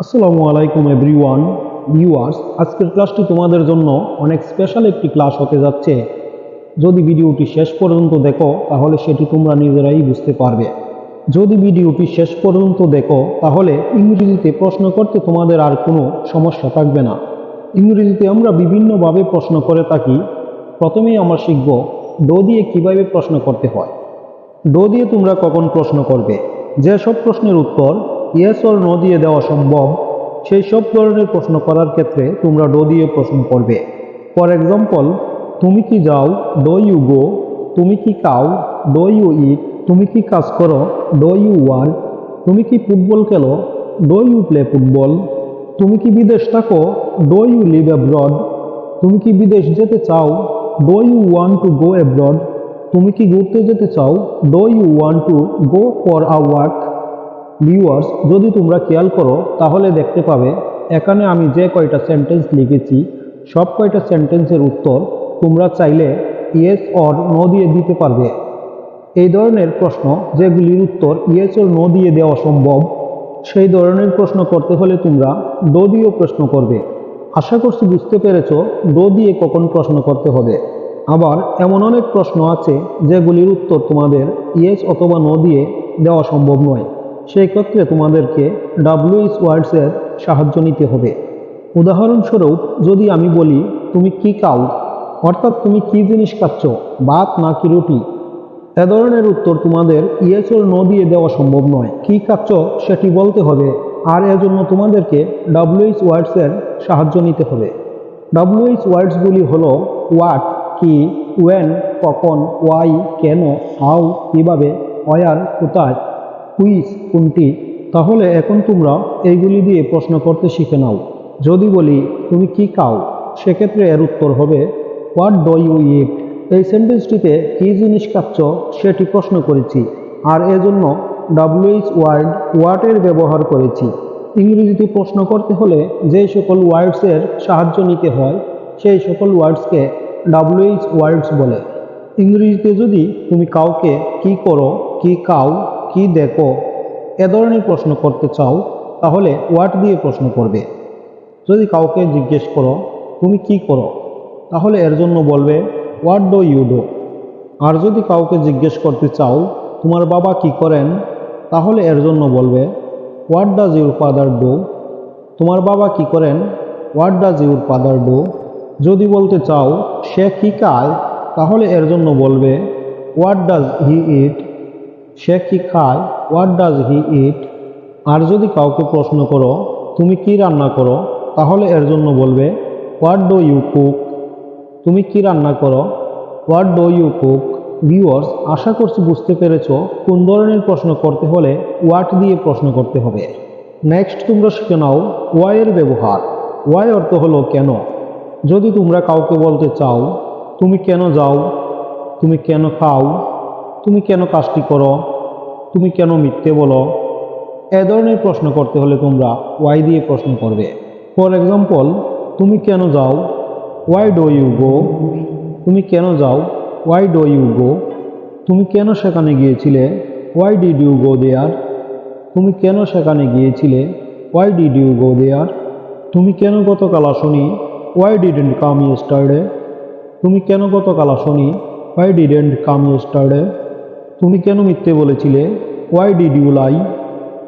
আসসালামু আলাইকুম everyone, viewers, আজকের ক্লাসটি তোমাদের জন্য অনেক স্পেশাল একটি ক্লাস হতে যাচ্ছে। যদি ভিডিওটি শেষ পর্যন্ত দেখো, তাহলে সেটি তোমরা নিজেরাই বুঝতে পারবে। যদি ভিডিওটি শেষ পর্যন্ত দেখো, তাহলে ইংরেজিতে প্রশ্ন করতে তোমাদের আর কোনো সমস্যা থাকবে না। ইংরেজিতে আমরা বিভিন্নভাবে প্রশ্ন করে থাকি। প্রথমেই আমরা শিখব, ডো দিয়ে কীভাবে প্রশ্ন করতে হয়। ডো দিয়ে তোমরা কখন প্রশ্ন করবে? যেসব প্রশ্নের উত্তর ইয়েস অর নো দিয়ে দেওয়া সম্ভব, সেই সব ধরনের প্রশ্ন করার ক্ষেত্রে তোমরা ডো দিয়ে প্রশ্ন করবে। ফর এক্সাম্পল তুমি কি যাও ডো ইউ গো তুমি কি খাও ডো ইউ ইট তুমি কি কাজ করো ডো ইউ ওয়ার্ক তুমি কি ফুটবল খেলো ডো ইউ প্লে ফুটবল তুমি কি বিদেশ থাকো ডো ইউ লিভ অ্যাব্রড তুমি কি বিদেশ যেতে চাও do you want to go abroad তুমি কি ঘুরতে যেতে চাও do you want to go for a work viewers যদি তোমরা খেয়াল করো, তাহলে দেখতে পাবে, এখানে আমি যে কয়টা সেন্টেন্স লিখেছি, সব কয়টা সেন্টেন্সের উত্তর তোমরা চাইলে ইয়েস অর নো দিয়ে দিতে পারবে। এই ধরনের প্রশ্ন, যেগুলির উত্তর ইয়েস অর নো দিয়ে দেওয়া সম্ভব, সেই ধরনের প্রশ্ন করতে হলে তোমরা ডো দিয়েও প্রশ্ন করবে। আশা করছি বুঝতে পেরেছ ডো দিয়ে কখন প্রশ্ন করতে হবে। আবার এমন অনেক প্রশ্ন আছে, যেগুলির উত্তর তোমাদের ইয়েস অথবা নো দিয়ে দেওয়া সম্ভব নয়। সেই ক্ষেত্রে তোমাদেরকে ডাব্লিউএস ওয়ার্ডসের সাহায্য নিতে হবে। উদাহরণস্বরূপ, যদি আমি বলি, তুমি কি খাও অর্থাৎ তুমি কি জিনিস খাচ্ছ? ভাত নাকি রুটি? এ ধরনের উত্তর তোমাদের ইয়েস ন দিয়ে দেওয়া সম্ভব নয়। কি খাচ্ছ সেটি বলতে হবে। আর এজন্য তোমাদেরকে ডাব্লিউএস ওয়ার্ডসের সাহায্য নিতে হবে। ডাব্লিউএস ওয়ার্ডসগুলি হল হোয়াট কি ওয়েন কখন ওয়াই কেন হাউ কীভাবে অয়ার কোথায় হুইস কোনটি? তাহলে এখন তোমরা এইগুলি দিয়ে প্রশ্ন করতে শিখে নাও। যদি বলি, তুমি কি খাও সেক্ষেত্রে এর উত্তর হবে, হোয়াট ডো ইউ ইট? এই সেন্টেন্সটিতে কি জিনিস খাচ্ছ সেটি প্রশ্ন করেছি। আর এজন্য ডাব্লিউএইচ ওয়ার্ড হোয়াটের ব্যবহার করেছি। ইংরেজিতে প্রশ্ন করতে হলে যেই সকল ওয়ার্ডসের সাহায্য নিতে হয়, সেই সকল ওয়ার্ডসকে ডাব্লিউএইচ ওয়ার্ডস বলে। ইংরেজিতে যদি তুমি কাউকে কি করো, কি খাও কি দেখো? এ ধরনের প্রশ্ন করতে চাও, তাহলে হোয়াট দিয়ে প্রশ্ন করবে। যদি কাউকে জিজ্ঞেস করো, তুমি কি করো? তাহলে এর জন্য বলবে হোয়াট ডো ইউ ডো আর যদি কাউকে জিজ্ঞেস করতে চাও, তোমার বাবা কি করেন? তাহলে এর জন্য বলবে what does your father do তোমার বাবা কি করেন? What does your father do যদি বলতে চাও, সে কি খায়? তাহলে এর জন্য বলবে হোয়াট ডাজ হি ইট সে কি খায়? হোয়াট ডাজ হি ইট আর যদি কাউকে প্রশ্ন করো, তুমি কি রান্না করো? তাহলে এর জন্য বলবে হোয়াট ডো ইউ কুক তুমি কি রান্না করো? What do you cook viewers আশা করছি বুঝতে পেরেছ, কোন ধরনের প্রশ্ন করতে হলে হোয়াট দিয়ে প্রশ্ন করতে হবে। নেক্সট তোমরা শিখে নাও ওয়াইয়ের ব্যবহার। ওয়াই অর্থ হলো কেন? যদি তোমরা কাউকে বলতে চাও, তুমি কেন যাও? তুমি কেন খাও? তুমি কেন কাজটি করো? তুমি কেন মিথ্যে বলো? এ ধরনের প্রশ্ন করতে হলে তোমরা ওয়াই দিয়ে প্রশ্ন করবে। ফর এক্সাম্পল তুমি কেন যাও? ওয়াই ডো ইউ গো তুমি কেন যাও? ওয়াই ডো ইউ গো তুমি কেন সেখানে গিয়েছিলে? Why did you go there তুমি কেন সেখানে গিয়েছিলে? Why did you go there তুমি কেন গতকাল আসনি? ওয়াই ডিডেন্ট কাম ইয়েস্টারডে তুমি কেন গতকাল আসনি? ওয়াই ডিডেন্ট কাম ইয়েস্টারডে তুমি কেন মিথ্যে বলেছিলে? ওয়াই ডিড ইউ লাই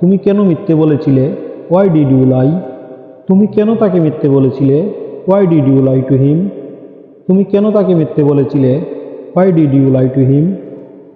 তুমি কেন মিথ্যে বলেছিলে? ওয়াই ডিড ইউ লাই তুমি কেন তাকে মিথ্যে বলেছিলে? Why did you lie to him তুমি কেন তাকে মিথ্যে বলেছিলে? Why did you lie to him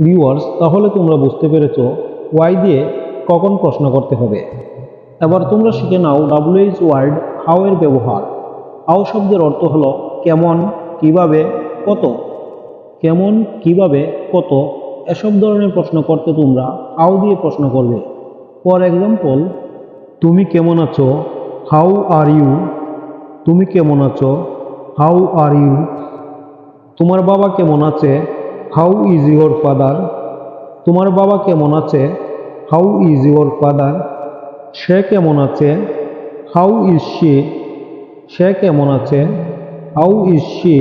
viewers তাহলে তোমরা বুঝতে পেরেছ ওয়াই দিয়ে কখন প্রশ্ন করতে হবে। এবার তোমরা শিখে নাও ডাব্লিউএইচ ওয়ার্ড হাউ এর ব্যবহার। হাউ শব্দের অর্থ হলো কেমন, কীভাবে, কত। কেমন, কীভাবে, কত। এসব ধরনের প্রশ্ন করতে তোমরা হাউ দিয়ে প্রশ্ন করবে। ফর এক্সাম্পল, তুমি কেমন আছো? How are you? তুমি কেমন আছো? How are you? তোমার বাবা কেমন আছে? How is your father? তোমার বাবা কেমন আছে? How is your father? সে কেমন আছে? How is she? সে কেমন আছে? How is she?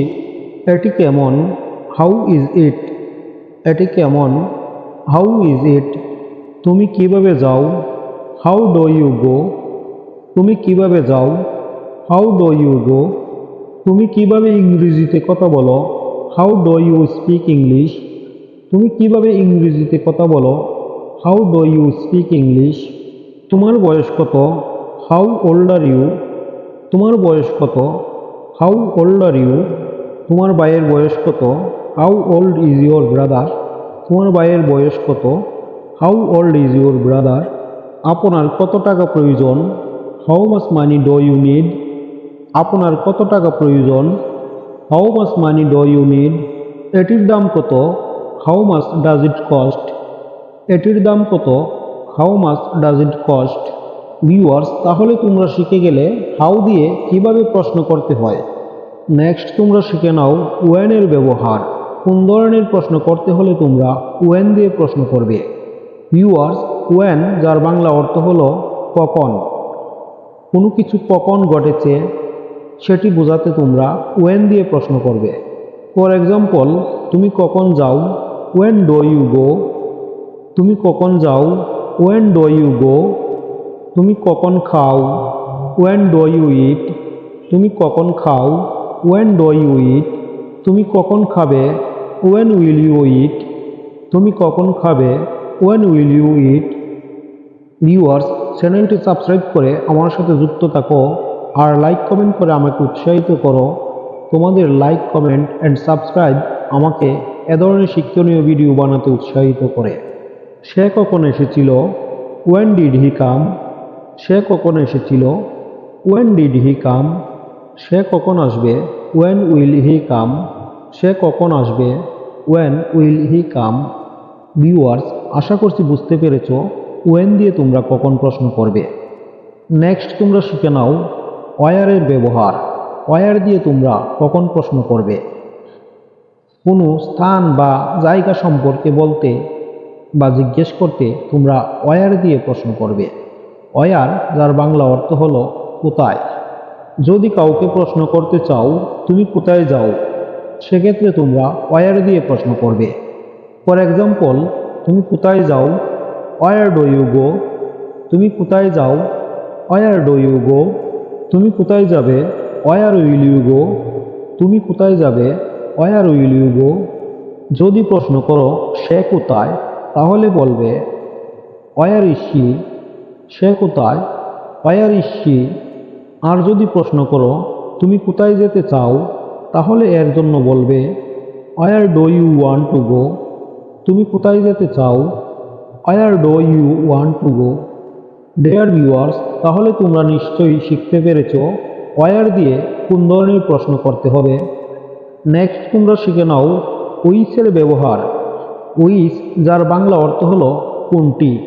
এটি কেমন? How is it? এটি কেমন? হাউ ইজ ইট তুমি কীভাবে যাও? হাউ ডো ইউ গো তুমি কীভাবে যাও? হাউ ডো ইউ গো তুমি কীভাবে ইংরেজিতে কথা বলো? How do you speak English তুমি কীভাবে ইংরেজিতে কথা বলো? How do you speak English তোমার বয়স কত? হাউ ওল্ড আর ইউ তোমার বয়স কত? হাউ ওল্ড আর ইউ তোমার ভাইয়ের বয়স কত? How old is your brother তোমার ভাইয়ের বয়স কত? How old is your brother আপনার কত টাকা প্রয়োজন? How much money do you need আপনার কত টাকা প্রয়োজন? হাউ মাস মানি ড ইউ নিড এটির দাম কত? How much does it cost এটির দাম কত? How much does it cost viewers তাহলে তোমরা শিখে গেলে হাউ দিয়ে কীভাবে প্রশ্ন করতে হয়। নেক্সট তোমরা শিখে নাও ওয়েনের ব্যবহার। কোন ধরনের প্রশ্ন করতে হলে তোমরা ওয়েন দিয়ে প্রশ্ন করবে। ভিউয়ার্স ওয়েন যার বাংলা অর্থ হলো কখন কোনো কিছু কখন ঘটেছে, সেটি বোঝাতে তোমরা ওয়েন দিয়ে প্রশ্ন করবে। ফর এক্সাম্পল তুমি কখন যাও ওয়েন ডো ইউ গো তুমি কখন যাও ওয়েন ডো ইউ গো তুমি কখন খাও ওয়েন ডো ইউ ইট তুমি কখন খাও ওয়েন ডো ইউ ইট তুমি কখন খাবে ওয়েন উইল ইউ ইট তুমি কখন খাবে? When will you eat viewers চ্যানেলটি সাবস্ক্রাইব করে আমার সাথে যুক্ত থাকো আর লাইক কমেন্ট করে আমাকে উৎসাহিত করো। তোমাদের লাইক কমেন্ট অ্যান্ড সাবস্ক্রাইব আমাকে এ ধরনের শিক্ষণীয় ভিডিও বানাতে উৎসাহিত করে। সে কখন এসেছিল? ওয়েন ডিড হি কাম সে কখন এসেছিল? ওয়েন ডিড হি কাম সে কখন আসবে? ওয়েন উইল হি কাম সে কখন আসবে? When will he come viewers আশা করছি বুঝতে পেরেছ ওয়েন দিয়ে তোমরা কখন প্রশ্ন করবে। নেক্সট তোমরা শিখে নাও ওয়ারের ব্যবহার। ওয়ার দিয়ে তোমরা কখন প্রশ্ন করবে। কোনো স্থান বা জায়গা সম্পর্কে বলতে বা জিজ্ঞেস করতে তোমরা ওয়ার দিয়ে প্রশ্ন করবে। ওয়ার যার বাংলা অর্থ হলো কোথায়। যদি কাউকে প্রশ্ন করতে চাও, তুমি কোথায় যাও? সেক্ষেত্রে তোমরা ওয়ার দিয়ে প্রশ্ন করবে। ফর এক্সাম্পল, তুমি কোথায় যাও? Where do you go? তুমি কোথায় যাও? Where do you go? তুমি কোথায় যাবে? Where will you go? তুমি কোথায় যাবে? Where will you go? যদি প্রশ্ন করো, সে কোথায়? তাহলে বলবে, ওয়ার ইসি সে কোথায়? ওয়ার ইসি আর যদি প্রশ্ন করো, তুমি কোথায় যেতে চাও? তাহলে এর জন্য বলবে where do you want to go তুমি কোথায় যেতে চাও? Where do you want to go there viewers তাহলে তোমরা নিশ্চয়ই শিখতে পেরেছ ওয়ার দিয়ে কোন ধরনের প্রশ্ন করতে হবে। নেক্সট তোমরা শিখে নাও উইসের ব্যবহার। উইস যার বাংলা অর্থ হলো কোনটি।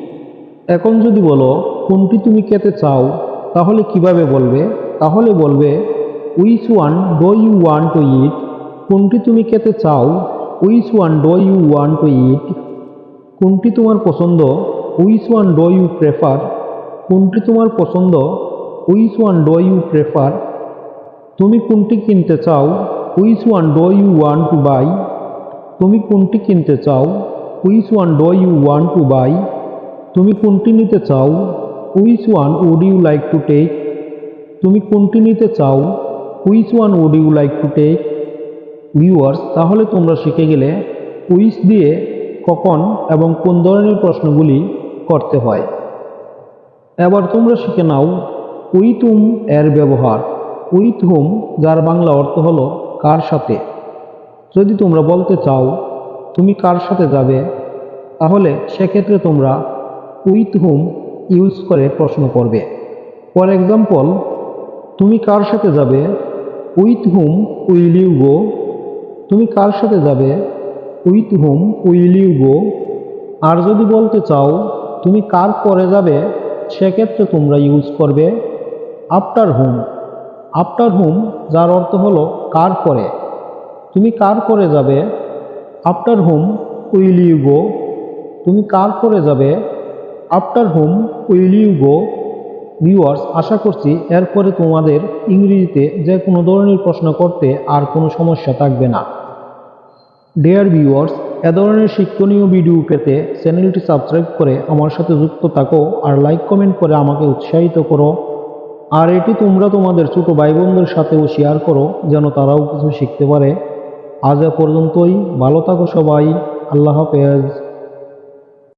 এখন যদি বলো, কোনটি তুমি খেতে চাও, তাহলে কীভাবে বলবে? তাহলে বলবে which one do you want to eat কোনটি তুমি খেতে চাও? Which one do you want to eat কোনটি তোমার পছন্দ? Which one do you prefer. কোনটি তোমার পছন্দ? Which one do you prefer. তুমি কোনটি কিনতে চাও? Which one do you want to buy. তুমি কোনটি কিনতে চাও? Which one do you want to buy. তুমি কোনটি নিতে চাও? Which one would you like to take তুমি কোনটি নিতে চাও? Which one would you like to take viewers তাহলে তোমরা শিখে গেলে উইচ দিয়ে কখন এবং কোন ধরনের প্রশ্নগুলি করতে হয়। এবার তোমরা শিখে নাও উইথ হুম এর ব্যবহার। উইথ হুম যার বাংলা অর্থ হলো কার সাথে? যদি তোমরা বলতে চাও তুমি কার সাথে যাবে, তাহলে সেক্ষেত্রে তোমরা উইথ হুম ইউজ করে প্রশ্ন করবে। ফর এক্সাম্পল তুমি কার সাথে যাবে? With whom will you go. তুমি কার সাথে যাবে? With whom will you go. আর যদি বলতে চাও, তুমি কার পরে যাবে? সেক্ষেত্রে তোমরা ইউজ করবে আফটার হুম। আফটার হুম, যার অর্থ হলো কার পরে। তুমি কার পরে যাবে? After whom will you go. তুমি কার পরে যাবে? After whom will you go. Viewers আশা করছি এরপরে তোমাদের ইংরেজিতে যে কোনো ধরনের প্রশ্ন করতে আর কোনো সমস্যা থাকবে না। ডেয়ার ভিউয়ার্স এ ধরনের শিক্ষণীয় ভিডিও পেতে চ্যানেলটি সাবস্ক্রাইব করে আমার সাথে যুক্ত থাকো আর লাইক কমেন্ট করে আমাকে উৎসাহিত করো। আর এটি তোমরা তোমাদের ছোটো ভাই বোনদের সাথেও শেয়ার করো যেন তারাও কিছু শিখতে পারে। আজ পর্যন্তই, ভালো থাকো সবাই, আল্লাহ হাফেজ।